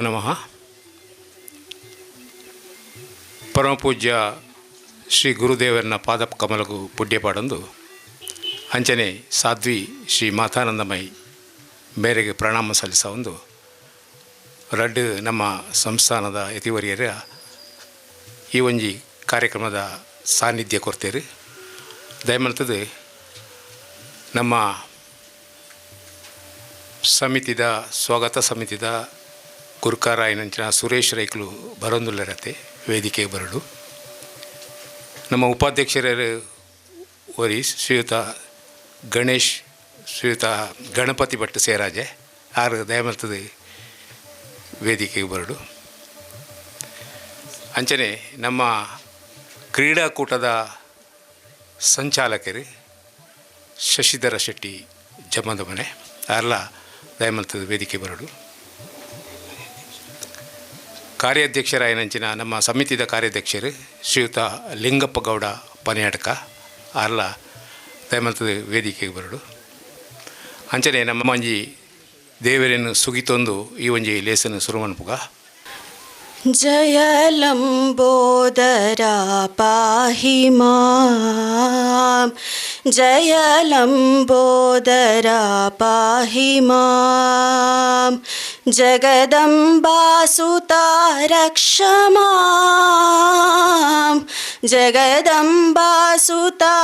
ನಮಃ. ಪರಮ ಪೂಜ್ಯ ಶ್ರೀ ಗುರುದೇವರನ್ನ ಪಾದ ಕಮಲಗೂ ಪುಡ್ಯಪಾಡೊಂದು ಅಂಚನೆ ಸಾಧ್ವಿ ಶ್ರೀ ಮಾತಾನಂದಮಯಿ ಮೇರೆಗೆ ಪ್ರಣಾಮ ಸಲ್ಲಿಸ ಒಂದು ರಡ್ಡು ನಮ್ಮ ಸಂಸ್ಥಾನದ ಯತಿವರಿಯರ ಈ ಒಂಜಿ ಕಾರ್ಯಕ್ರಮದ ಸಾನ್ನಿಧ್ಯ ಕೊರ್ತೇರಿ. ದಯಮಲ್ತದು ನಮ್ಮ ಸಮಿತಿದ, ಸ್ವಾಗತ ಸಮಿತಿದ ಕುರ್ಕಾರ ಏನಂಚಿನ ಸುರೇಶ್ ರೈಕ್ಲು ಬರೋಂದುಲ್ಲರತೆ ವೇದಿಕೆಗೆ ಬರಲು. ನಮ್ಮ ಉಪಾಧ್ಯಕ್ಷರ ಒರಿ ಶ್ರೀಯುತ ಗಣೇಶ್, ಶ್ರೀಯುತ ಗಣಪತಿ ಭಟ್ ಸೇರಾಜೆ, ಆರು ದಯಮರ್ತದ ವೇದಿಕೆಗೆ ಬರಡು ಅಂಚನೆ ನಮ್ಮ ಕ್ರೀಡಾಕೂಟದ ಸಂಚಾಲಕರು ಶಶಿಧರ ಶೆಟ್ಟಿ ಜಮ್ಮದ ಮನೆ ಅಲ್ಲ ದಯಮಂತದ ವೇದಿಕೆ ಬರಡು ಕಾರ್ಯಾಧ್ಯಕ್ಷರಾಯನಂಚಿನ ನಮ್ಮ ಸಮಿತಿದ ಕಾರ್ಯಾಧ್ಯಕ್ಷರು ಶ್ರೀಯುತ ಲಿಂಗಪ್ಪ ಗೌಡ ಪನಿಯಾಟಕ ಅಲ್ಲ ತೈಮಂತದ ವೇದಿಕೆಗೆ ಬರಡು ಅಂಚನೆ ನಮ್ಮ ಒಂಜಿ ದೇವರನ್ನು ಸುಗಿತೊಂದು ಈ ಒಂಜಿ ಲೇಸನ್ನು ಸುರುಮನ್ಪುಗ जय लम्बोदरा पाहि मां जय लम्बोदरा पाहि मां जगदम्बासुता रक्ष मां जगदम्बासुता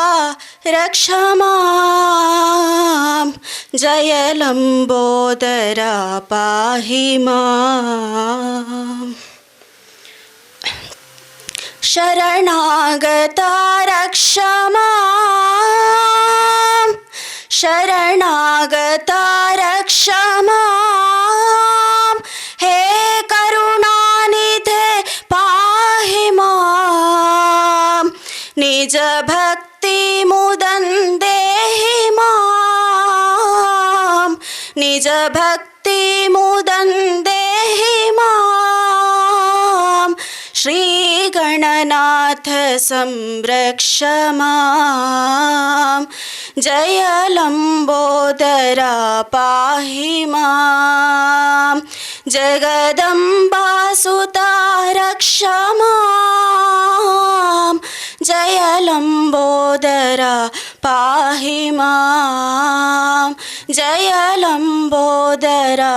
रक्ष मां जय लम्बोदरा पाहि माम् शरणागता रक्ष मां शरणागता रक्ष मां हे करुणानिधे पाहि मां निजभक्तिमुदन्देहि मां निजभक्तिमुदन्देहि मां श्रीगणनाथ संरक्ष मां जय लम्बोदरा पाहि मां जगदम्बासुता रक्ष मां जय लम्बोदरा पाहि मां जय लम्बोदरा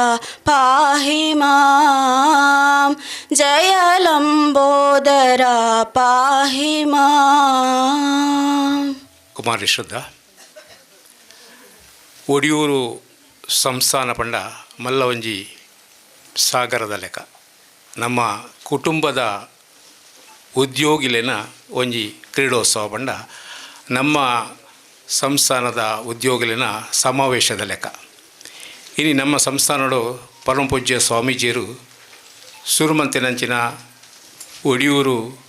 पाहि मां ಜಯ ಲಂಬೋದರ ಪಾಹಿಮ. ಕುಮಾರಿ ಶುದ್ಧ ಒಡಿಯೂರು ಸಂಸ್ಥಾನ ಪಂಡ ಮಲ್ಲವಂಜಿ ಸಾಗರದ ಲೆಕ್ಕ. ನಮ್ಮ ಕುಟುಂಬದ ಉದ್ಯೋಗಿಲೆನ ಒಂಜಿ ಕ್ರೀಡೋತ್ಸವ ಪಂಡ. ನಮ್ಮ ಸಂಸ್ಥಾನದ ಉದ್ಯೋಗಿಲಿನ ಸಮಾವೇಶದ ಲೆಕ್ಕ. ಇನ್ನು ನಮ್ಮ ಸಂಸ್ಥಾನಡು ಪರಮಪೂಜ್ಯ ಸ್ವಾಮೀಜಿಯರು ಸುರುಮಂತಿನಂಚಿನ ಒಡಿಯೂರು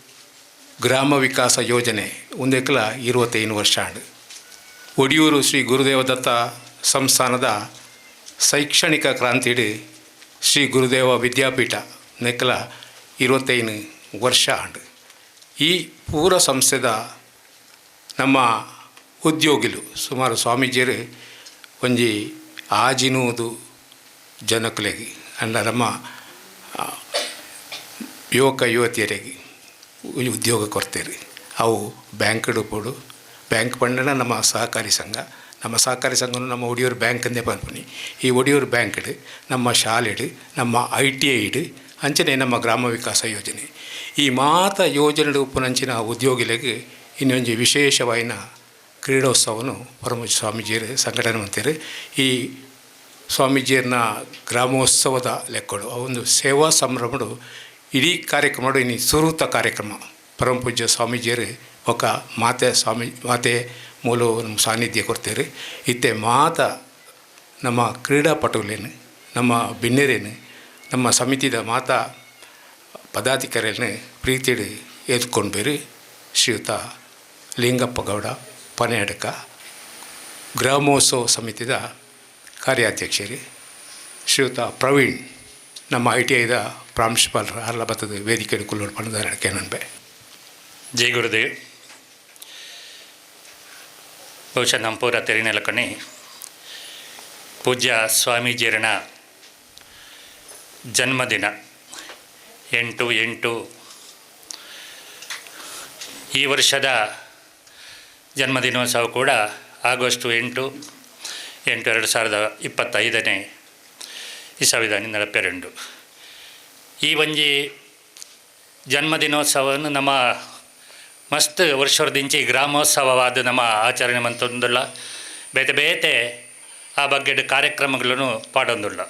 ಗ್ರಾಮ ವಿಕಾಸ ಯೋಜನೆ ಒಂದೆಕ್ಲ ಇರುವತ್ತೈದು ವರ್ಷ ಆಂಡು. ಒಡಿಯೂರು ಶ್ರೀ ಗುರುದೇವದತ್ತ ಸಂಸ್ಥಾನದ ಶೈಕ್ಷಣಿಕ ಕ್ರಾಂತಿಡಿ ಶ್ರೀ ಗುರುದೇವ ವಿದ್ಯಾಪೀಠ ನೆಕ್ಕಲ ಇರುವತ್ತೈದು ವರ್ಷ ಆಂಡು. ಈ ಪೂರ ಸಂಸ್ಥೆದ ನಮ್ಮ ಉದ್ಯೋಗಿಲು ಸುಮಾರು ಸ್ವಾಮೀಜಿಯರು ಒಂಜಿ ಆಜಿನೂದು ಜನಕುಲೆಗೆ ಅಂಡ ನಮ್ಮ ಯುವಕ, ಯುವತಿಯರಿಗೆ ಉದ್ಯೋಗ ಕೊಡ್ತೀರಿ. ಅವು ಬ್ಯಾಂಕ್ ಡುಪುಡು ಬ್ಯಾಂಕ್ ಪಂಡನ ನಮ್ಮ ಸಹಕಾರಿ ಸಂಘ. ನಮ್ಮ ಸಹಕಾರಿ ಸಂಘನು ನಮ್ಮ ಒಡಿಯೂರು ಬ್ಯಾಂಕ್ ಅಂದೇ ಪನ್ಪುನಿ ಈ ಒಡಿಯೂರು ಬ್ಯಾಂಕ್ ನಮ್ಮ ಶಾಲೆಡು ನಮ್ಮ ಐ ಟಿ ಐಡು ಅಂಚನೆ ನಮ್ಮ ಗ್ರಾಮ ವಿಕಾಸ ಯೋಜನೆ. ಈ ಮಾತ ಯೋಜನೆ ಉಪನಂಚಿನ ಉದ್ಯೋಗಿಗಳಿಗೆ ಇನ್ನೊಂದು ವಿಶೇಷವಾಯಿನ ಕ್ರೀಡೋತ್ಸವನು ಪರಮ ಸ್ವಾಮೀಜಿಯರು ಸಂಘಟನೆ ಮಾಡ್ತಾರೆ ಈ ಸ್ವಾಮೀಜಿಯರನ್ನ ಗ್ರಾಮೋತ್ಸವದ ಲೆಕ್ಕಗಳು ಆ ಒಂದು ಸೇವಾ ಸಂಭ್ರಮಡು ಇಡೀ ಕಾರ್ಯಕ್ರಮಡು ಇನ್ನು ಸುರೂತ ಕಾರ್ಯಕ್ರಮ. ಪರಮ ಪೂಜ್ಯ ಸ್ವಾಮೀಜಿಯರು ಒಕ್ಕ ಮಾತೆ ಸ್ವಾಮಿ, ಮಾತೆ ಮೂಲ ನಮ್ಮ ಸಾನ್ನಿಧ್ಯ ಕೊಡ್ತೇವೆ ಇತ್ತೆ ಮಾತ ನಮ್ಮ ಕ್ರೀಡಾಪಟುಗಳೇನು ನಮ್ಮ ಬಿನ್ನೆರೇನು, ನಮ್ಮ ಸಮಿತಿದ ಮಾತಾ ಪದಾಧಿಕಾರಿಯನ್ನು ಪ್ರೀತಿಯಡಿ ಎದ್ಕೊಂಡು ಬೇರೆ ಶ್ರೀಯುತ ಲಿಂಗಪ್ಪ ಗೌಡ ಪನೆಯಡಕ ಗ್ರಾಮೋತ್ಸವ ಸಮಿತಿದ ಕಾರ್ಯಾಧ್ಯಕ್ಷರಿ ಶ್ರೀಯುತ ಪ್ರವೀಣ್. ನಮ್ಮ ಐ ಟಿ ಐದ ಪ್ರಾಂಶುಪಾಲರು ಅಲ್ಲ ಬತ್ತದ ವೇದಿಕೆ ಕುಲ್ಲೂರು ಪಣದಾರಕ್ಕೆ ನನ್ಬೆ ಜೈ ಗುರುದೇವ್. ಬಹುಶಃ ನಂಪೂರ ತೆರಿನೆಲಕಣಿ ಪೂಜ್ಯ ಸ್ವಾಮೀಜಿಯರನ ಜನ್ಮದಿನ ಎಂಟು ಎಂಟು. ಈ ವರ್ಷದ ಜನ್ಮದಿನೋತ್ಸವ ಕೂಡ ಆಗಸ್ಟು ಎಂಟು ಎಂಟು ಎರಡು ಸಾವಿರದ ಇಪ್ಪತ್ತೈದನೇ ಇಸವಿಧಾನಿ ನಡಪೆರೆಂಡು ಈ ಒಂಜಿ ಜನ್ಮದಿನೋತ್ಸವವನ್ನು ನಮ್ಮ ಮಸ್ತ್ ವರ್ಷದಿಂಚಿ ಗ್ರಾಮೋತ್ಸವವಾದ ನಮ್ಮ ಆಚರಣೆ ಮಂತೊಂದುಲ್ಲ. ಬೇತೆ ಬೇತೆ ಆ ಬಗ್ಗೆ ಕಾರ್ಯಕ್ರಮಗಳನ್ನು ಪಾಡೊಂದುಲ್ಲ.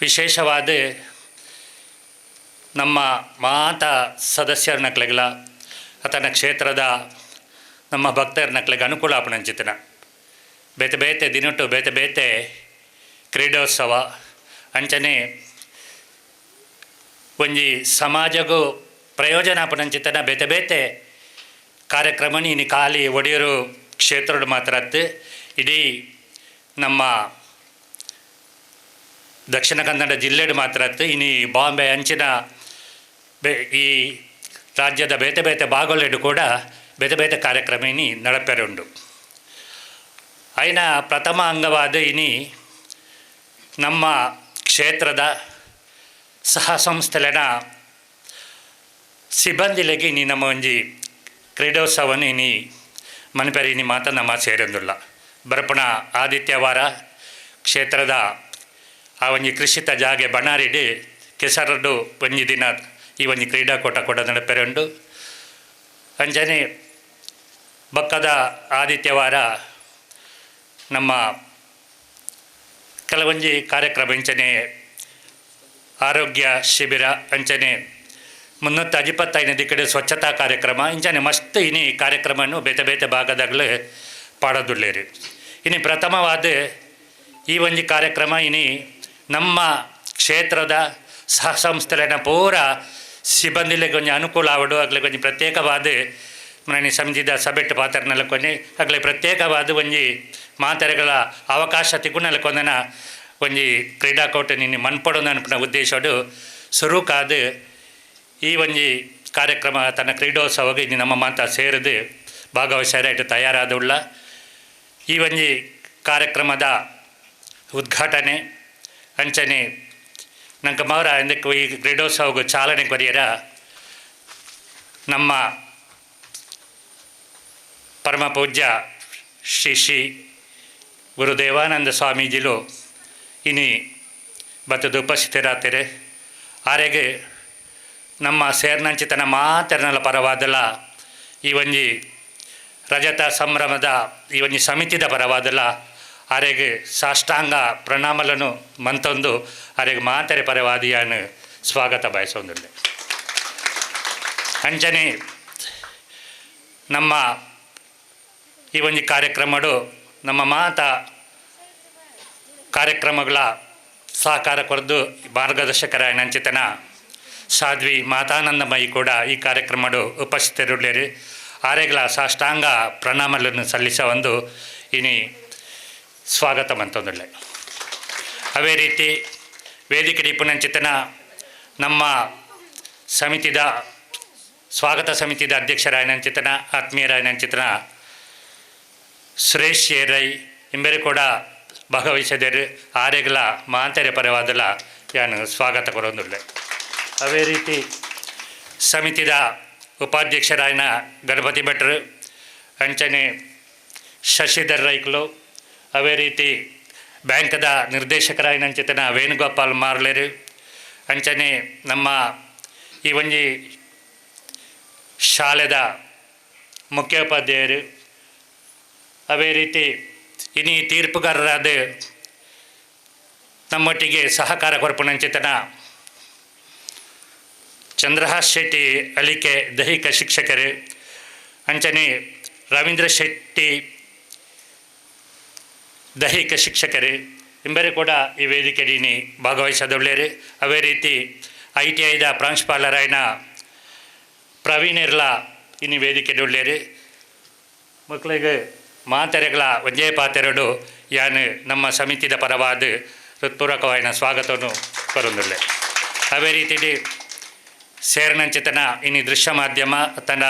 ವಿಶೇಷವಾದ ನಮ್ಮ ಮಾತ ಸದಸ್ಯರ ನಕ್ಲೆಗಳ ಆತನ ಕ್ಷೇತ್ರದ ನಮ್ಮ ಭಕ್ತರ ನಕ್ಲೆಗೆ ಅನುಕೂಲ ಆಪಣಂಚಿತನ. ಬೇತೆ ಬೇತೆ ದಿನಟ್ಟು ಬೇತೆ ಬೇತೆ ಕ್ರೀಡೋತ್ಸವ ಅಂಚನೆ ಒಂಜಿ ಸಮಾಜಗೂ ಪ್ರಯೋಜನ ಆಪಣಂಚಿತನ ಬೇತೆ ಬೇತೆ ಕಾರ್ಯಕ್ರಮನಿ ಇನ್ನು ಖಾಲಿ ಒಡೆಯರು ಕ್ಷೇತ್ರದ ಮಾತ್ರ ಇಡೀ ನಮ್ಮ ದಕ್ಷಿಣ ಕನ್ನಡ ಜಿಲ್ಲೆಡ್ ಮಾತ್ರ ಇನ್ನು ಬಾಂಬೆ ಅಂಚಿನ ಬೆ ಈ ರಾಜ್ಯದ ಬೇತೆ ಬೇತೆ ಭಾಗಲೆಡು ಕೂಡ ಬೇತೆ ಬೇತೆ ಕಾರ್ಯಕ್ರಮ ಇನಿ ನಡಪೆರುಂಡು ಐನ ಪ್ರಥಮ ಅಂಗವಾದ ಇನಿ ನಮ್ಮ ಕ್ಷೇತ್ರದ ಸಹ ಸಂಸ್ಥೆಲಿನ ಸಿಬ್ಬಂದಿಲಗಿ ನೀ ನಮ್ಮ ಒಂಜಿ ಕ್ರೀಡೋತ್ಸವನ ನೀ ಮನಪೆರಿ ನೀ ಮಾತ ನಮ್ಮ ಸೇರೊಂದುಲ್ಲ ಬರಪಣ ಆದಿತ್ಯವಾರ ಕ್ಷೇತ್ರದ ಆ ಒಂಜಿ ಕೃಷಿತ ಜಾಗೆ ಬಣಾರಿಡಿ ಕೆಸರಡು ಒಂಜಿ ದಿನ ಈ ಒಂಜಿ ಕ್ರೀಡಾಕೂಟ ಕೂಡ ನಡಪೆರುಂಡು ಅಂಜನೆ ಬಕ್ಕದ ಆದಿತ್ಯವಾರ ನಮ್ಮ ಕೆಲವೊಂಜಿ ಕಾರ್ಯಕ್ರಮ ಇಂಚನೆ, ಆರೋಗ್ಯ ಶಿಬಿರ ಅಂಚನೆ, ಮುನ್ನೂತ್ತ ಅಜಿಪತ್ತೈದು ದಿಕ್ಕಡೆ ಸ್ವಚ್ಛತಾ ಕಾರ್ಯಕ್ರಮ, ಇಂಚನೆ ಮಸ್ತ್ ಇನಿ ಕಾರ್ಯಕ್ರಮವನ್ನು ಬೇತೆ ಬೇತೆ ಭಾಗದಾಗಲೇ ಪಾಡದುಳ್ಳೇರಿ ಇನಿ ಪ್ರಥಮವಾದ ಈ ಒಂಜಿ ಕಾರ್ಯಕ್ರಮ ಇನಿ ನಮ್ಮ ಕ್ಷೇತ್ರದ ಸಹ ಸಂಸ್ಥೆಲಿನ ಪೂರ ಸಿಬ್ಬಂದಿಲೆ ಕೊಂಚ ಅನುಕೂಲ ಆವಡು, ಅಗ್ಲೆ ಕೊಂಚ ಪ್ರತ್ಯೇಕವಾದ ಸಮಿತಿದ ಸಭೆಟ್ಟು ಪಾತ್ರನಲ್ಲ ಕೊನೆ ಅಗ್ಲೆ ಪ್ರತ್ಯೇಕವಾದ ಒಂಜಿ ಮಾತೆರೆಗಳ ಅವಕಾಶ ತಿಗುನಲ ಒಂಜಿ ಕ್ರೀಡಾಕೂಟ ನಿನ್ನೆ ಮನ್ಪಡೋದು ಉದ್ದೇಶ ಉದ್ದೇಶಡು ಸುರುಕಾದ ಈ ಒಂಜಿ ಕಾರ್ಯಕ್ರಮ ತನ್ನ ಕ್ರೀಡೋತ್ಸವಗೆ ಇನ್ನು ನಮ್ಮ ಮಾತ ಸೇರಿದು. ಭಾಗವಹಿಸಾರಾಯಿತು ತಯಾರಾದುಳ್ಳ. ಈ ಒಂಜಿ ಕಾರ್ಯಕ್ರಮದ ಉದ್ಘಾಟನೆ, ಅಂಚನೆ ನಂಗೆ ಮೌರ ಇದಕ್ಕೆ ಈ ಕ್ರೀಡೋತ್ಸವಕ್ಕೆ ಚಾಲನೆ ಕೊರಿಯರ ನಮ್ಮ ಪರಮ ಪೂಜ್ಯ ಶ್ರೀ ಶ್ರೀ ಗುರು ದೇವಾನಂದ ಸ್ವಾಮೀಜಿಲು ಇನಿ ಬತ್ತದ ಉಪಸ್ಥಿತರಾತೆರೆ ಆರೆಗೆ ನಮ್ಮ ಸೇರ್ನಂಚಿತನ ಮಾತೆರನಲ ಪರವಾದಲ ಈ ಒಂಜಿ ರಜತ ಸಂಭ್ರಮದ, ಈ ಒಂಜಿ ಸಮಿತಿದ ಪರವಾದಲ ಆರೆಗೆ ಸಾಷ್ಟಾಂಗ ಪ್ರಣಾಮಲನು ಮಂತೊಂದು ಆರೆಗೆ ಮಾತೆರೆ ಪರವಾದಿಯಾನು ಸ್ವಾಗತ ಬಯಸೊಂದುಲ್ಲೆ ಅಂಚನೆ ನಮ್ಮ ಈ ಒಂದು ಕಾರ್ಯಕ್ರಮಡು ನಮ್ಮ ಮಾತ ಕಾರ್ಯಕ್ರಮಗಳ ಸಹಕಾರ ಕೊರದು ಮಾರ್ಗದರ್ಶಕರ ನಂಚಿತನ ಸಾಧ್ವಿ ಮಾತಾನಂದಮಯಿ ಕೂಡ ಈ ಕಾರ್ಯಕ್ರಮಡು ಉಪಸ್ಥಿತರುಳ್ಳೇರಿ ಆರೆಗಳ ಸಾಷ್ಟಾಂಗ ಪ್ರಣಾಮಗಳನ್ನು ಸಲ್ಲಿಸ ಒಂದು ಇನಿ ಸ್ವಾಗತ ಮಂತೊಂದುಳ್ಳೆ ಅವೇ ರೀತಿ ವೇದಿಕೆ ಡಿಪುನಂಚಿತನ ನಮ್ಮ ಸಮಿತಿದ ಸ್ವಾಗತ ಸಮಿತಿದ ಅಧ್ಯಕ್ಷರಾಯನಂಚಿತನ ಆತ್ಮೀಯರಾಯನಂಚಿತನ ಸುರೇಶ್ ರೈ ಇಂಬೆರೆ ಕೂಡ ಭಾಗವಹಿಸಿದರು ಆರೆಗಳ ಮಾಂತರ್ಯ ಪರವಾದಲ ಯಾನು ಸ್ವಾಗತ ಕೊರೊಂದುಳ್ಳೆ ಅವೇ ರೀತಿ ಸಮಿತಿದ ಉಪಾಧ್ಯಕ್ಷರಾಯನ ಗಣಪತಿ ಭಟ್ರು, ಅಂಚನೆ ಶಶಿಧರ್ ರೈಕ್ಲು ಅವೇ ರೀತಿ ಬ್ಯಾಂಕದ ನಿರ್ದೇಶಕರಾಯನಂಚಿತನ ವೇಣುಗೋಪಾಲ್ ಮಾರ್ಲೆರು, ಅಂಚನೆ ನಮ್ಮ ಈ ಒಂಜಿ ಶಾಲೆದ ಮುಖ್ಯೋಪಾಧ್ಯಾಯರು ಅವೇ ರೀತಿ ಇನಿ ತೀರ್ಪುಗಾರರಾದ ನಮ್ಮೊಟ್ಟಿಗೆ ಸಹಕಾರ ಕೊರಪುನಂಚಿತನ ಚಂದ್ರಹಾಸ್ ಶೆಟ್ಟಿ ಅಲಿಕೆ ದೈಹಿಕ ಶಿಕ್ಷಕರು. ಅಂಚನೆ ರವೀಂದ್ರ ಶೆಟ್ಟಿ ದೈಹಿಕ ಶಿಕ್ಷಕರು. ಇಂಬರೆ ಕೂಡ ಈ ವೇದಿಕೆಯಲ್ಲಿ ಭಾಗವಹಿಸದೊಳ್ಳೇರಿ. ಅವೇ ರೀತಿ ಐ ಟಿ ಐದ ಪ್ರಾಂಶುಪಾಲರಾಯನ ಪ್ರವೀಣ್ ಇರ್ಲಾ ಇನ್ನು ವೇದಿಕೆಯೊಳ್ಳೆರು ಮಕ್ಕಳಿಗೆ ಮಾತೆರೆಗಳ ಒಂಜೇ ಪಾತೆರಡು ಯಾನು ನಮ್ಮ ಸಮಿತಿದ ಪರವಾದ ಹೃತ್ಪೂರ್ವಕವಾದ ಸ್ವಾಗತವನ್ನು ಕೊರೊಂದುಳ್ಳೆ ಅವೇ ರೀತಿ ಸೇರ್ನಂಚಿತನ ಇನ್ನು ದೃಶ್ಯ ಮಾಧ್ಯಮ, ತನ್ನ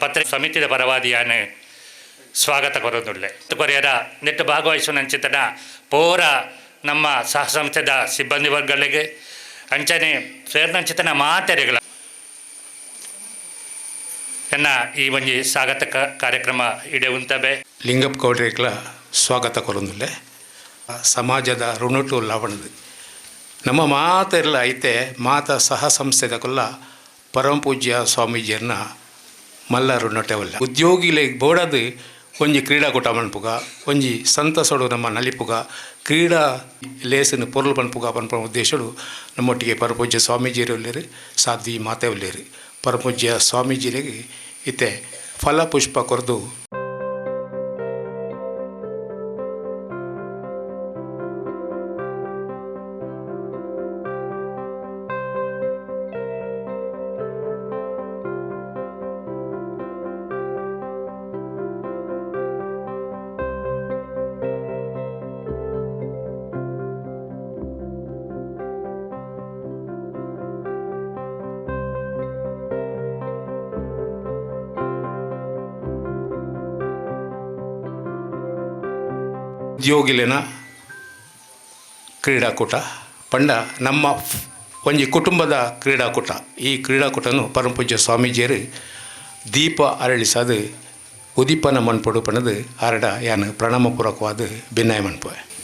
ಪತ್ರ ಸಮಿತಿದ ಪರವಾದ ಯಾನು ಸ್ವಾಗತ ಕೊರೊಂದುಳ್ಳೆ ಕೊರೆಯರ ನೆಟ್ಟು ಭಾಗವಹಿಸುವಂಚಿತನ ಪೂರ ನಮ್ಮ ಸಹ ಸಂಸ್ಥೆದ ಸಿಬ್ಬಂದಿ ವರ್ಗಗಳಿಗೆ, ಅಂಚನೆ ಸೇರ್ನಂಚಿತನ ಮಾತೆರೆಗಳ ಎನ್ನ ಈ ಒಂಜಿ ಸ್ವಾಗತ ಕಾರ್ಯಕ್ರಮ ಇಡೆ ಉಂತಬೆ ಲಿಂಗಪ್ಪ ಕೌಡ್ರಿಕ್ಲ ಸ್ವಾಗತ ಕೊರೊಂದುಲ್ಲೆ. ಸಮಾಜದ ಋಣುಟು ಲವಣದು. ನಮ್ಮ ಮಾತೆಲ್ಲ ಐತೆ, ಮಾತ ಸಹ ಸಂಸ್ಥೆದ ಕೊಲ್ಲ ಪರಮ ಪೂಜ್ಯ ಸ್ವಾಮೀಜಿಯನ್ನ ಮಲ್ಲ ಋಣಟವಲ್ಲ ಉದ್ಯೋಗಿಲೆ ಬೋಡದು ಒಂಜಿ ಕ್ರೀಡಾಕೂಟ ಮನ್ಪುಗ, ಒಂಜಿ ಸಂತಸೊಡು ನಮ್ಮ ನಲಿಪುಗ, ಕ್ರೀಡಾ ಲೇಸಿನ ಪೊರ್ಲು ಪನ್ಪುಗ ಪನ್ಪ ಉದ್ದೇಶಡು ನಮ್ಮೊಟ್ಟಿಗೆ ಪರಪೂಜ್ಯ ಸ್ವಾಮೀಜಿಯರು ಒಳ್ಳೆಯರು ಸಾಧ್ವಿ ಮಾತೆ ಒಳ್ಳೆಯರು ಪರಪೂಜ್ಯ ಸ್ವಾಮೀಜಿರಿಗೆ ಇತ್ತೆ. ಫಲಪುಷ್ಪ ಕೊರೆದು ಉದ್ಯೋಗಿಲಿನ ಕ್ರೀಡಾಕೂಟ. ಪಂಡ ನಮ್ಮ ಒಂಜಿ ಕುಟುಂಬದ ಕ್ರೀಡಾಕೂಟ. ಈ ಕ್ರೀಡಾಕೂಟನು ಪರಮಪೂಜ್ಯ ಸ್ವಾಮೀಜಿಯರು ದೀಪ ಅರಳಿಸದು, ಉದೀಪನ ಮನ್ಪಡು ಪಣದು ಆರಡ ಯಾನು ಪ್ರಣಾಮಪೂರ್ವಕವಾದ ಭಿನ್ನಾಯ ಮನ್ಪುವೆ.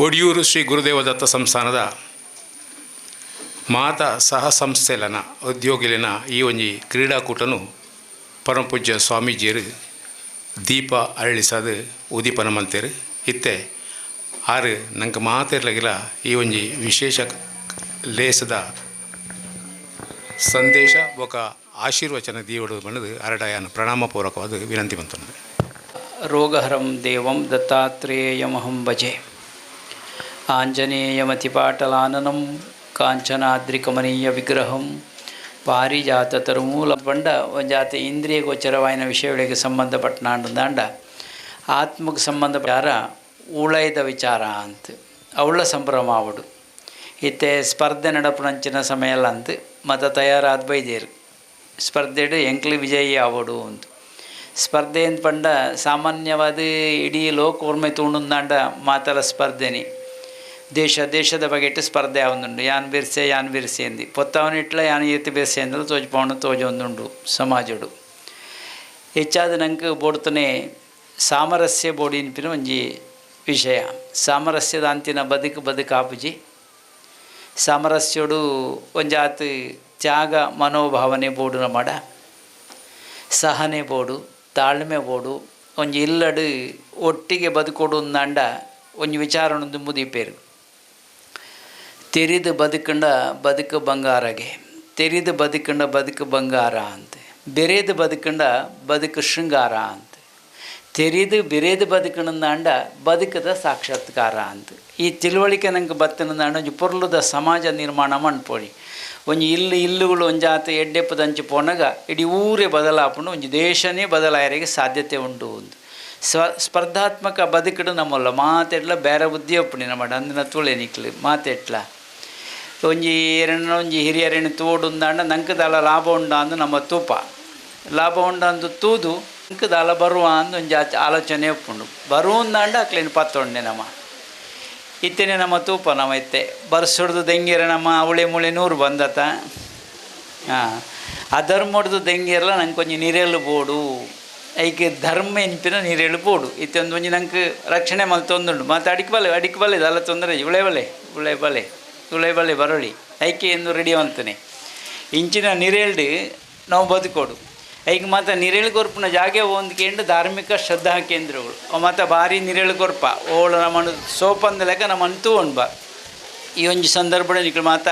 ಒಡಿಯೂರು ಶ್ರೀ ಗುರುದೇವದತ್ತ ಸಂಸ್ಥಾನದ ಮಾತ ಸಹ ಸಂಸ್ಥೆಲನ ಉದ್ಯೋಗಿಲಿನ ಈ ಒಂಜಿ ಕ್ರೀಡಾಕೂಟನು ಪರಮಪೂಜ್ಯ ಸ್ವಾಮೀಜಿಯರು ದೀಪ ಅರಳಿಸದು ಉದೀಪನ ಮಂತೇರು ಇತ್ತೆ ಆರು ನಂಗೆ ಮಾತಿರ್ಲಗಿಲ್ಲ ಈ ಒಂಜಿ ವಿಶೇಷ ಲೇಸದ ಸಂದೇಶ, ಒಕ ಆಶೀರ್ವಚನ ದೀವಡು ಬಣ್ಣದು ಅರಡಾಯನ ಪ್ರಣಾಮಪೂರ್ವಕವಾದ ವಿನಂತಿ ಬಂತು ರೋಗಹರಂ ದೇವಂ ದತ್ತಾತ್ರೇಯಮಹಂ ಭಜೆ. ಆಂಜನೇಯಮತಿಪಾಟಲಾನನಂ ಕಾಂಚನಾದ್ರಿಕಮನೀಯ ವಿಗ್ರಹಂ. ಪಾರಿಜಾತ ತರುಮೂಲ ಪಂಡ ಜಾತ ಇಂದ್ರಿಯ ಗೋಚರವಾಯಿನ ವಿಷಯಗಳಿಗೆ ಸಂಬಂಧಪಟ್ಟನಾಂಡು ಆತ್ಮಕ್ಕೆ ಸಂಬಂಧ ವಿಚಾರ ಉಳೈದ ವಿಚಾರ ಅಂತ. ಅವಳ ಸಂಭ್ರಮ ಅವಡು ಇತ್ತೆ ಸ್ಪರ್ಧೆ ನಡಪುನಂಚಿನ ಸಮಯಲ್ಲ ಅಂತ. ಮತ ತಯಾರಾದ ಬೈದೇರು. ಸ್ಪರ್ಧೆಡು ಎಂಕ್ಲಿ ವಿಜಯಿ ಆವಡು ಅಂತ. ಸ್ಪರ್ಧೆ ಅಂತ ಪಂಡ ಸಾಮಾನ್ಯವಾದ ಇಡೀ ಲೋಕ ಒರ್ಮೆ ತೂಣುಂದಾಂಡ ಮಾತಲ ಸ್ಪರ್ಧೆನಿ. ದೇಶ, ದೇಶದ ಬಗೆಟ್ ಸ್ಪರ್ಧೆ ಯಾನ್ ಬಿರ್ಸೆ ಯಾನ್ ಬಿರ್ಸೆ ಅಂದು ಪೊತ್ತವನಿಟ್ಲ ಯಾನ್ ಏತಿ ಬಿರ್ಸೆ ಅಂದಲು ತೋಜ್ಪವನು ತೋಜೊಂದುಂಡು ಸಮಾಜಡು. ಹೆಚ್ಚಾದ ನಂಗೆ ಬೋಡ್ತನೆ ಸಾಮರಸ್ಯ ಬೋಡಿನ್ಪಿನ ಒಂಜಿ ವಿಷಯ. ಸಾಮರಸ್ಯದ ಅಂತಿನ ಬದುಕು ಬದುಕು ಆಪುಜಿ. ಸಾಮರಸ್ಯಡು ಒಂಜಾತ್ ತ್ಯಾಗ, ಮನೋಭಾವನೆ ಬೋಡುನ ಮಡ. ಸಹನೆ ಬೋಡು, ತಾಳ್ಮೆ ಬೋಡು. ಒಂಜಿ ಇಲ್ಲಡು ಒಟ್ಟಿಗೆ ಬದುಕೊಡು ಅಂದಾಂಡ ಒಂಜಿ ವಿಚಾರಣ ಮುದಿಪೇರು. ತೆರಿದು ಬದುಕಂಡ ಬದುಕು ಬಂಗಾರಗೆ, ತೆರೆದ ಬದುಕಂಡ ಬದುಕು ಬಂಗಾರ ಅಂತ, ಬೆರೆದು ಬದುಕಂಡ ಬದುಕು ಶೃಂಗಾರ ಅಂತ, ತೆರಿದು ಬೆರೆದು ಬದುಕಣಂದಾಂಡ ಬದುಕದ ಸಾಕ್ಷಾತ್ಕಾರ ಅಂತ. ಈ ತಿಳುವಳಿಕೆ ನಂಗೆ ಬತ್ತನಂದಾಂಡ ಪುರ್ಲದ ಸಮಾಜ ನಿರ್ಮಾಣ ಮಾಡಿ ಒಂಜಿ ಇಲ್ಲು ಇಲ್ಲುಗಳು ಒಂಜಾತ ಎಡ್ಡೆಪ್ಪದಂಚು ಪೋನಾಗ ಇಡೀ ಊರೇ ಬದಲಾಪುಂಡು, ಒಂಜಿ ದೇಶನೇ ಬದಲಾಯರಿಗೆ ಸಾಧ್ಯತೆ ಉಂಟು ಒಂದು ಸ್ವ, ಸ್ಪರ್ಧಾತ್ಮಕ ಬದುಕಡು ನಮ್ಮಲ್ಲ ಮಾತೆಡ್ಲ ಬೇರೆ ಒಪ್ಪುಣಿ ನಮ್ಮ ಅಂದಿನ ತುಳೆ ನಿಕ್ಲಿ ಮಾತೆಟ್ಲ. ಒಂಜಿ ಎರಡ ಒಂಜಿ ಹಿರಿಯರೆಣ್ಣು ತೋಡುಂದಾಂಡ ನಂಕದಾಲ ಲಾಭ ಉಂಡ ಅಂದು ನಮ್ಮ ತೂಪ. ಲಾಭ ಉಂಡ ಅಂದು ತೂದು ನಂಕದಾಲ ಬರುವ ಅಂದು ಒಂಜಿ ಆಲೋಚನೆ ಒಪ್ಪುಂಡು. ಬರುವಂದಾಂಡ ಅಕ್ಲೇನು ಪತ್ತೊಂಡೆ ನಮ್ಮ ಇತ್ತೇನೆ ನಮ್ಮ ತೂಪ ನಮ್ಮ ಇತ್ತೆ. ಬರ್ಸೊಡ್ದು ದೆಂಗಿರ ನಮ್ಮ ಅವಳೆ ಮುಳೆ ನೂರು ಬಂದತ. ಹಾಂ ಅಧರ್ಮಡ್ದು ದೆಂಗಿರಲ್ಲ ನಂಗೆ ಕೊಂಚ ನೀರೆಳ್ಳು ಬೋಡು ಐಕೆ ಧರ್ಮ ಎನ್ಪಿನ ನೀರೇಳು ಬೋಡು ಇತ್ತೊಂದು ಒಂಜಿ ನಂಗೆ ರಕ್ಷಣೆ ಮಲ್ತೊಂದುಂಡು. ಮತ್ತು ಅಡಿಕೆ ಬಲೆ ಅಡಿಕೆ ಬಲೆ ಅಲ್ಲ ತೊಂದರೆ, ಉಳೆ ಬಲೆ ಉಳೆ ಬಲೆ ಬರಳಿ ಐಕೆ ಎಂದು ರೆಡಿ ಅಂತಾನೆ ಇಂಚಿನ ನೀರೆಳ್ಡು ನಾವು ಬದುಕೋಡು. ಈಗ ಮತ್ತು ನಿರೇಳುಗೊರ್ಪನ ಜಾಗೆ ಹೊಂದ್ಕೊಂಡು ಧಾರ್ಮಿಕ ಶ್ರದ್ಧಾ ಕೇಂದ್ರಗಳು. ಮತ್ತು ಭಾರಿ ನಿರೇಳುಗೊರ್ಪ ಓಳು ನಮ್ಮನ್ನು ಸೋಪಂದ ಲೆಕ್ಕ ನಮ್ಮನ್ನು ತೂವಣ್ಬ ಈ ಒಂದು ಸಂದರ್ಭದಲ್ಲಿ ನಿಕ್ಲು ಮಾತ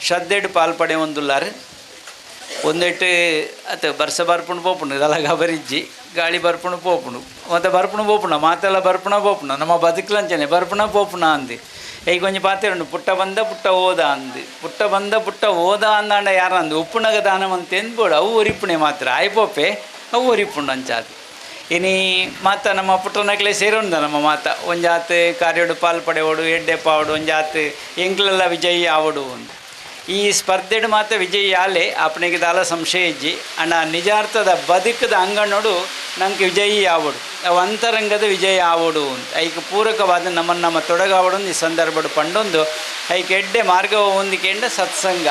ಶ್ರದ್ಧೆಡ್ ಪಾಲ್ಪಡೆ ಒಂದುಲ್ಲಾರು ಒಂದೆಟ್ಟು ಅತ್ತ ಬರ್ಸ ಬರ್ಪುಣು ಪೋಪುಂಡು ಇದೆಲ್ಲ ಗಬರಿಜ್ಜಿ. ಗಾಳಿ ಬರ್ಪುಣು ಪೋಪುಣು. ಮತ್ತು ಬರ್ಪುಣು ಪೋಪುಣ, ಮಾತೆಲ್ಲ ಬರ್ಪಣ ಪೋಪುಣ. ನಮ್ಮ ಬದುಕಲಂಚನೆ ಬರ್ಪಣ ಪೋಪುಣ ಅಂದು. ಈಗ ಕೊಂಚ பார்த்துருண்டு ಓದ ಅಂದು. ಪುಟ್ಟ ಬಂದ ಪುಟ್ಟ ಓದ ಅಂದಾಂಡ ಯಾರ ಅಂದು? ಉಪ್ಪುನಗ ದಾನಂ ಅಂತ ಎಂದ್ಬೋಡು. ಅವು ಒರಿಪುಣೆ ಮಾತ್ರ. ಆಯ್ಪೋಪೆ. ಅವು ಒರಿಪುಂಡು ಅಂಚಾದು. ಇನಿ ಮಾತ ನಮ್ಮ ಪುಟ್ಟನಕ್ಲೆ ಸೇರೋಂದ ನಮ್ಮ ಮಾತ. ಒಂಜಾತ್ ಕಾರ್ಯೋಡು ಪಾಲ್ಪಡೆವೋಡು ಎಡ್ಡೆ ಪಾವಡು, ಒಂಜಾತ್ ಎಂಕ್ಲೆಲ್ಲ ವಿಜಯಿ ಆವಡು ಅಂತ ಈ ಸ್ಪರ್ಧೆಡು ಮಾತ್ರ ವಿಜಯ ಯಾಲೆ ಅಪ್ಪನಿಗೆ ದಾಲ ಸಂಶಯ ಇಜ್ಜಿ. ಅಣ್ಣ, ನಿಜಾರ್ಥದ ಬದುಕದ ಅಂಗಣ್ಣೋಡು ನಂಗೆ ವಿಜಯಿ ಆವಡು. ಅವು ಅಂತರಂಗದ ವಿಜಯ ಆವಡು ಅಂತ. ಐಕ್ ಪೂರಕವಾದ ನಮ್ಮನ್ನು ನಮ್ಮ ತೊಡಗಾವಡು ಈ ಸಂದರ್ಭಡು ಪಂಡೊಂದು ಐಕ್ ಎಡ್ಡೆ ಮಾರ್ಗ ಹೊಂದಿಕೆಂಡ ಸತ್ಸಂಗ.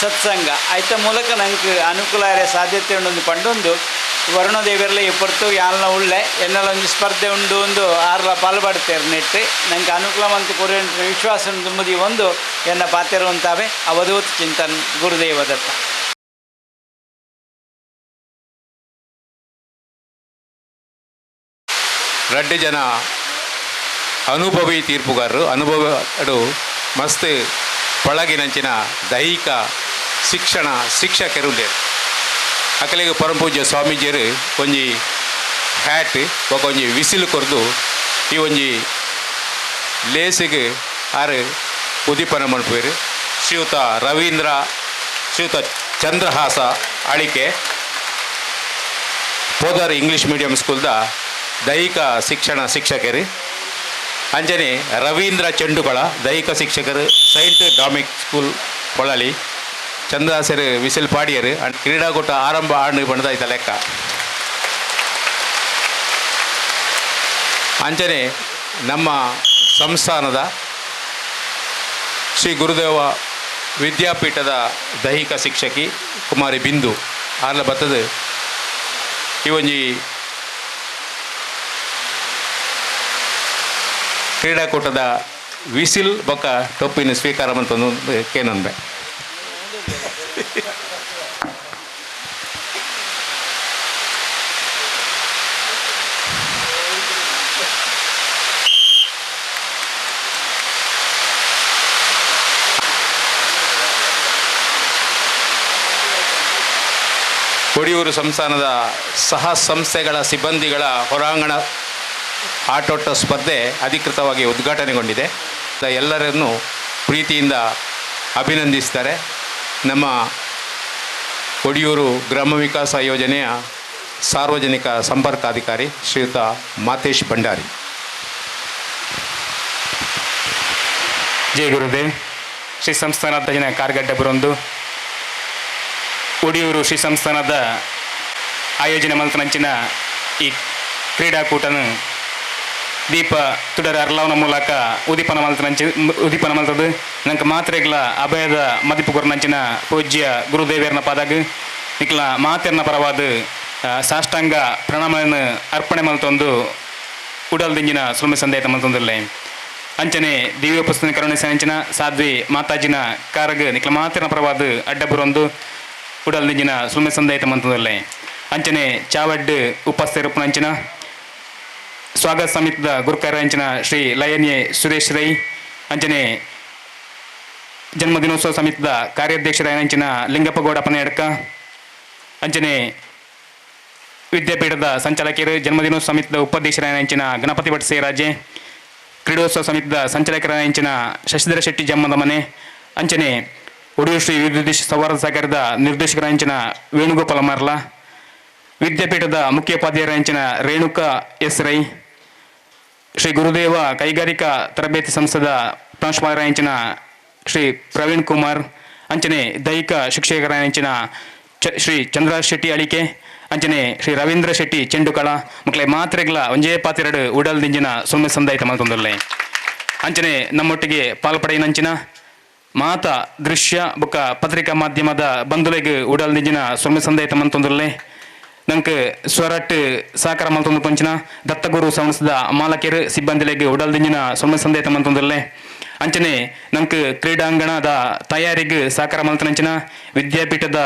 ಸತ್ಸಂಗ. ಆಯ್ತ ಮೂಲಕ ನಂಗೆ ಅನುಕೂಲ ಸಾಧ್ಯತೆ ಉಂಡೊಂದು ಪಂಡೊಂದು ವರುಣದೇವರೆಲ್ಲ ಇಪ್ಪತ್ತು ಯಾಲ್ನ ಉಳ್ಳೆ ಎನ್ನೆಲ್ಲ ಒಂದು ಸ್ಪರ್ಧೆ ಉಂಡು ಒಂದು ಆರ್ಲ ಪಾಲ್ಪಡ್ತೇವೆ ನೆಟ್ಟಿ. ನಂಗೆ ಅನುಕೂಲ ಮಂತ್ ಕೊರೆ ವಿಶ್ವಾಸ ತುಂಬದಿ ಒಂದು ಎನ್ನ ಪಾತಿರುವಂತಾವೆ, ಅವಧೂತ್ ಚಿಂತನ್ ಗುರುದೇವ ದತ್ತ ರಡ್ಡು ಜನ ಅನುಭವಿ ತೀರ್ಪುಗಾರರು ಅನುಭವಡು ಮಸ್ತ್ ಪಳಗಿನಂಚಿನ ದೈಹಿಕ ಶಿಕ್ಷಣ ಶಿಕ್ಷಕರು ಅಕಲಿಗೆ ಪರಮಪೂಜ್ಯ ಸ್ವಾಮೀಜಿಯರು ಒಂಜಿ ಹ್ಯಾಟ್ ಬೊಕ ಒಂಜಿ ವಿಸಿಲು ಕೊರ್ದು ಈ ಒಂಜಿ ಲೇಸಿಗೆ ಆರು ಉದೀಪನ ಮನ್ಪುವೆರು. ಶ್ರೀಯುತ ರವೀಂದ್ರ, ಶ್ರೀಯುತ ಚಂದ್ರಹಾಸ ಅಳಿಕೆ, ಪೋದಾರ್ ಇಂಗ್ಲೀಷ್ ಮೀಡಿಯಂ ಸ್ಕೂಲ್ದ ದೈಹಿಕ ಶಿಕ್ಷಣ ಶಿಕ್ಷಕರು. ಅಂಜನೆ ರವೀಂದ್ರ ಚೆಂಡುಗಳ ದೈಹಿಕ ಶಿಕ್ಷಕರು, ಸೈಂಟ್ ಡಾಮಿಕ್ ಸ್ಕೂಲ್ ಪೊಳಲಿ ಚಂದ್ರಹಾಸರು ವಿಸಿಲ್ ಪಾಡಿಯರು ಅಂಡ್ ಕ್ರೀಡಾಕೂಟ ಆರಂಭ ಆಂಡು ಬಣ್ಣದಾಯ್ತ ಲೆಕ್ಕ. ಅಂಚನೆ ನಮ್ಮ ಸಂಸ್ಥಾನದ ಶ್ರೀ ಗುರುದೇವ ವಿದ್ಯಾಪೀಠದ ದೈಹಿಕ ಶಿಕ್ಷಕಿ ಕುಮಾರಿ ಬಿಂದು ಆರ್ಲ ಬತ್ತದ. ಈ ಒಂಜಿ ಕ್ರೀಡಾಕೂಟದ ವಿಸಿಲ್ ಬೊಕ್ಕ ಟೊಪ್ಪಿನ ಸ್ವೀಕಾರ ಮಂತಂದು ಕೇನೊಂದೆ ಕೊಡಿಯೂರು ಸಂಸ್ಥಾನದ ಸಹ ಸಂಸ್ಥೆಗಳ ಸಿಬ್ಬಂದಿಗಳ ಹೊರಾಂಗಣ ಆಟೋಟ ಸ್ಪರ್ಧೆ ಅಧಿಕೃತವಾಗಿ ಉದ್ಘಾಟನೆಗೊಂಡಿದೆ. ಎಲ್ಲರನ್ನು ಪ್ರೀತಿಯಿಂದ ಅಭಿನಂದಿಸ್ತಾರೆ. ನಮ್ಮ ಕೊಡಿಯೂರು ಗ್ರಾಮ ವಿಕಾಸ ಯೋಜನೆಯ ಸಾರ್ವಜನಿಕ ಸಂಪರ್ಕಾಧಿಕಾರಿ ಶ್ರೀಯುತ ಮಾತೇಶ್ ಭಂಡಾರಿ. ಜೈ ಗುರುದೇವ್ ಶ್ರೀ ಸಂಸ್ಥಾನದ ಜನ ಕಾರ್ಗಡ್ಡ ಬರೊಂದು ಒಡಿಯೂರು ಶ್ರೀ ಸಂಸ್ಥಾನದ ಆಯೋಜನೆ ಮಲ್ತನಂಚಿನ ಈ ಕ್ರೀಡಾಕೂಟನ ದೀಪ ತುಡರ ಅರ್ಲವನ ಮೂಲಕ ಉದೀಪನ ಮಲ್ತನಂಚಿ ಉದೀಪನ ಮಲ್ತದು. ನಂಗೆ ಮಾತ್ರೆಗಳ ಅಭಯದ ಮದಿಪು ಪೂಜ್ಯ ಗುರುದೇವಿಯರ್ನ ಪಾದಾಗ ನಿಕ್ಲ ಮಾತೆರ್ನ ಪರವಾದ ಸಾಷ್ಟಾಂಗ ಪ್ರಣಾಮವನ್ನು ಅರ್ಪಣೆ ಮಲ್ತೊಂದು ಉಡಲ್ ದಿಂಜಿನ ಸುಲ್ಮೆ ಸಂದೇಹ ಮಲ್ತೊಂದಿಲ್ಲ ಅಂಚನೆ ದಿವ್ಯ ಪುಸ್ತಕ ಕರುಣೆ ಅಂಚಿನ ಸಾಧ್ವಿ ಮಾತಾಜಿನ ಕಾರಗ ನಿಕ್ಲ ಮಾತೆರ್ನ ಪರವಾದ ಅಡ್ಡ ಬರೊಂದು ಉಡಲ್ ನಿಂಜಿನ ಸುಳ್ಮೆ ಸಂದಾಯಿತ ಮಂತದಲ್ಲೇ ಅಂಚನೆ ಚಾವಡ್ ಉಪಸ್ಥಿತರಪ್ಪನ ಅಂಚಿನ ಸ್ವಾಗತ ಸಮಿತಿದ ಅಂಚಿನ ಶ್ರೀ ಲಯನ್ಯೆ ಸುರೇಶ್ ರೈ, ಅಂಚನೆ ಜನ್ಮದಿನೋತ್ಸವ ಸಮಿತಿದ ಕಾರ್ಯಾಧ್ಯಕ್ಷರಾಯಂಚಿನ ಲಿಂಗಪ್ಪಗೌಡ ಪನೆಯಡ್ಕ, ಅಂಚನೆ ವಿದ್ಯಾಪೀಠದ ಸಂಚಾಲಕಿಯರು ಜನ್ಮದಿನೋತ್ಸವ ಸಮಿತಿದ ಉಪಾಧ್ಯಕ್ಷರ ಅಂಚಿನ ಗಣಪತಿ ಭಟ್ ಸೇರಾಜೆ ಕ್ರೀಡೋತ್ಸವ ಸಮಿತಿದ ಸಂಚಾಲಕರಾಯಂಚಿನ ಶಶಿಧರ ಶೆಟ್ಟಿ ಜಮ್ಮದ ಮನೆ ಅಂಚನೆ ಉಡುಗೆ ಶ್ರೀ ವಿದ್ಯುತ್ ಸೌಹಾರ್ದ ನಿರ್ದೇಶಕರ ಅಂಚಿನ ವೇಣುಗೋಪಾಲ ಮರ್ಲ, ವಿದ್ಯಾಪೀಠದ ಮುಖ್ಯೋಪಾಧ್ಯಾಯರ ಅಂಚಿನ ರೇಣುಕಾ ಎಸ್ ರೈ ಶ್ರೀ ಗುರುದೇವ ಕೈಗಾರಿಕಾ ತರಬೇತಿ ಸಂಸ್ಥದ ಪ್ರಾಂಶುಪಾಲರ ಅಂಚಿನ ಶ್ರೀ ಪ್ರವೀಣ್ ಕುಮಾರ್, ಅಂಚನೆ ದೈಹಿಕ ಶಿಕ್ಷಕರ ಅಂಚಿನ ಚ ಶ್ರೀ ಚಂದ್ರ ಶೆಟ್ಟಿ ಅಳಿಕೆ, ಅಂಚನೆ ಶ್ರೀ ರವೀಂದ್ರ ಶೆಟ್ಟಿ ಚೆಂಡುಕಳ, ಮಕ್ಕಳೇ ಮಾತ್ರೆಗಳ ಒಂಜೇ ಪಾತಿರಡು ಉಡಲ್ ದಿಂಜಿನ ಸೊಮ್ಮೆ ಸಂದಾಯಿತ ಮಲ್ತೊಂದಲ್ಲೇ ಅಂಚನೆ ನಮ್ಮೊಟ್ಟಿಗೆ ಪಾಲ್ಪಡೆಯಿನಂಚಿನ ಮಾತ ದೃಶ್ಯ ಬುಕ್ಕ ಪತ್ರಿಕಾ ಮಾಧ್ಯಮದ ಬಂಧುಲೆಗೆ ಉಡಲ್ ದಿಂಜಿನ ಸೊಮ್ಮೆ ಸಂದಾಯಿತ ಮಂತೊಂದುಲ್ಲೆ ನಂಗೆ ಸ್ವರಟ್ ಸಾಕಾರ ಮಲ್ತೊಂದು ಪಂಚಿನ ದತ್ತಗುರು ಸಂಸ್ಥದ ಮಾಲಕಿಯರು ಸಿಬ್ಬಂದಿಲೆಗ್ ಉಡಲ್ ದಿಂಜಿನ ಸೊಮ್ಮೆ ಸಂದೇತ ಮಂತೊಂದುಲ್ಲೆ ಅಂಚನೆ ನಂಗೆ ಕ್ರೀಡಾಂಗಣದ ತಯಾರಿಗೆ ಸಾಕಾರ ಮಲ್ತನಂಚಿನ ವಿದ್ಯಾಪೀಠದ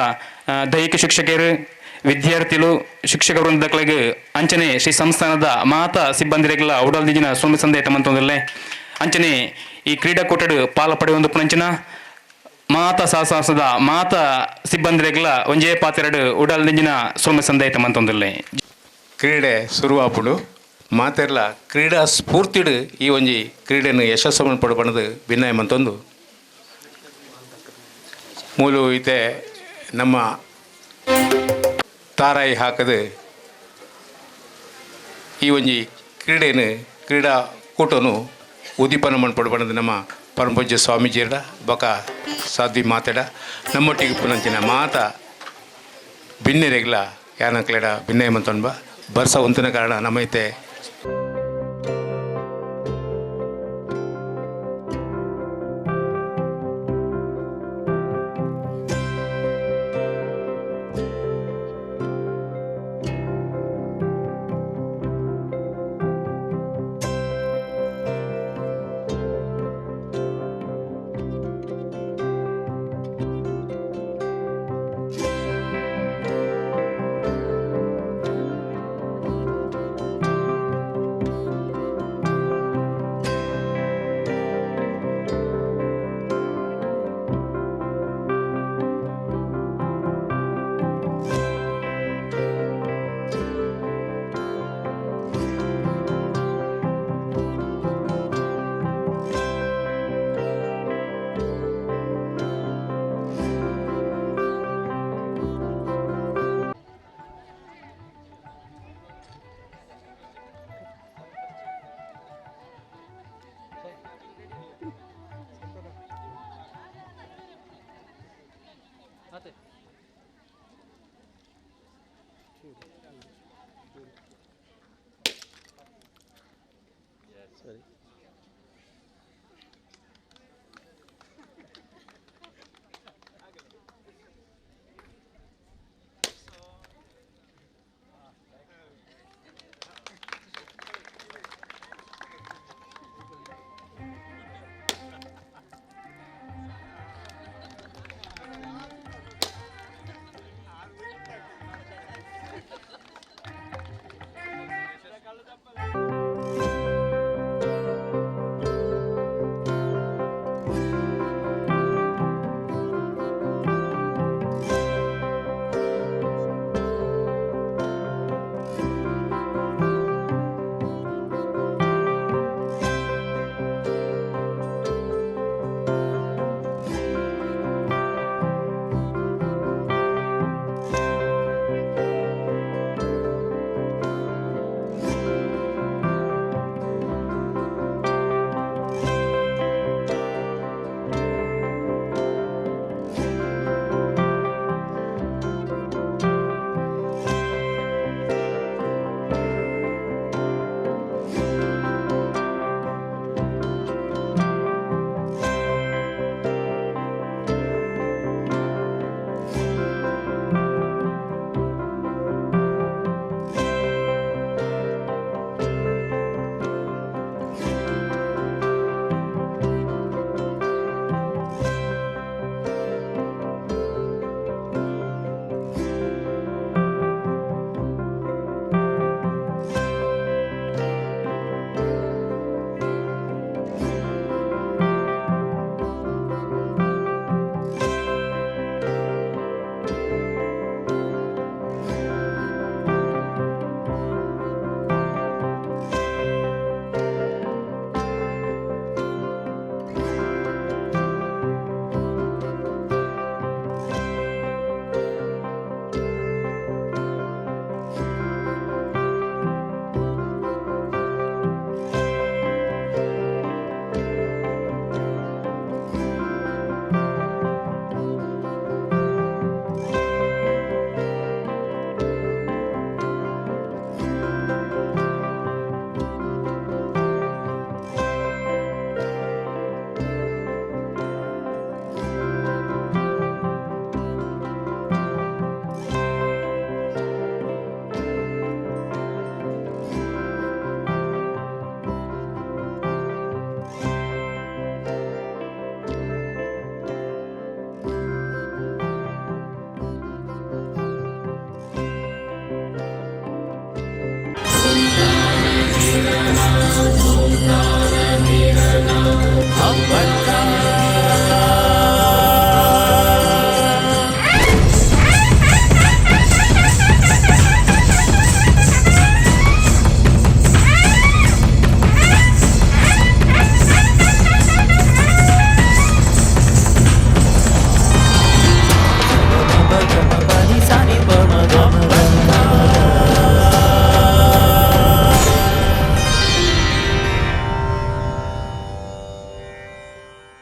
ದೈಹಿಕ ಶಿಕ್ಷಕರು ವಿದ್ಯಾರ್ಥಿಗಳು ಶಿಕ್ಷಕ ವೃಂದಗಳಿಗೆ ಅಂಚನೆ ಶ್ರೀ ಸಂಸ್ಥಾನದ ಮಾತ ಸಿಬ್ಬಂದಿರೆಗಳ ಉಡಲ್ದಿಂಜಿನ ಸೊಮ್ಮೆ ಸಂದೇತ ತಮ್ಮಂತೊಂದಲ್ಲೇ ಅಂಚನೆ ಈ ಕ್ರೀಡಾಕೂಟಡು ಪಾಲ ಪಡೆಯೊಂದು ಪುಣಂಚಿನ ಮಾತ ಸಾಹಸದ ಮಾತ ಸಿಬ್ಬಂದಿಗಳ ಒಂಜೇ ಉಡಾಲ್ ನೆಂಜಿನ ಸೋಮ ಸಂದೇ ತಮ್ಮಂತೊಂದಿಲ್ಲೆ ಕ್ರೀಡೆ ಶುರುವಾಪುಡು. ಮಾತೆರ್ಲ ಕ್ರೀಡಾ ಸ್ಫೂರ್ತಿಡು ಈ ಒಂಜಿ ಕ್ರೀಡೆಯನ್ನು ಯಶಸ್ಸನ್ನು ಪಡುಪಣದು ಭಿನ್ನಾಯ ಮಂತೊಂದು. ಮೂಲು ಇತೆ ನಮ್ಮ ತಾರಾಯಿ ಹಾಕದು ಈ ಒಂಜಿ ಕ್ರೀಡೆಯನ್ನು, ಕ್ರೀಡಾ ಕೂಟನು ಉದ್ದೀಪನ ಮಣ್ಪಡು ನಮ್ಮ ಪರಮಪೂಜ್ಯ ಸ್ವಾಮೀಜಿಯರ ಬಕ ಸಾಧ್ವಿ ಮಾತಾಡ, ನಮ್ಮೊಟ್ಟಿಗೆ ಪುನಂಚಿನ ಮಾತ ಭಿನ್ನರೆಗ್ಲ ಯಾನಕ್ಲೆಡ ಭಿನ್ನಯ ಮತ್ತೊಂಬ ಬರ್ಸ ಒಂತಿನ ಕಾರಣ ನಮ್ಮೈತೆ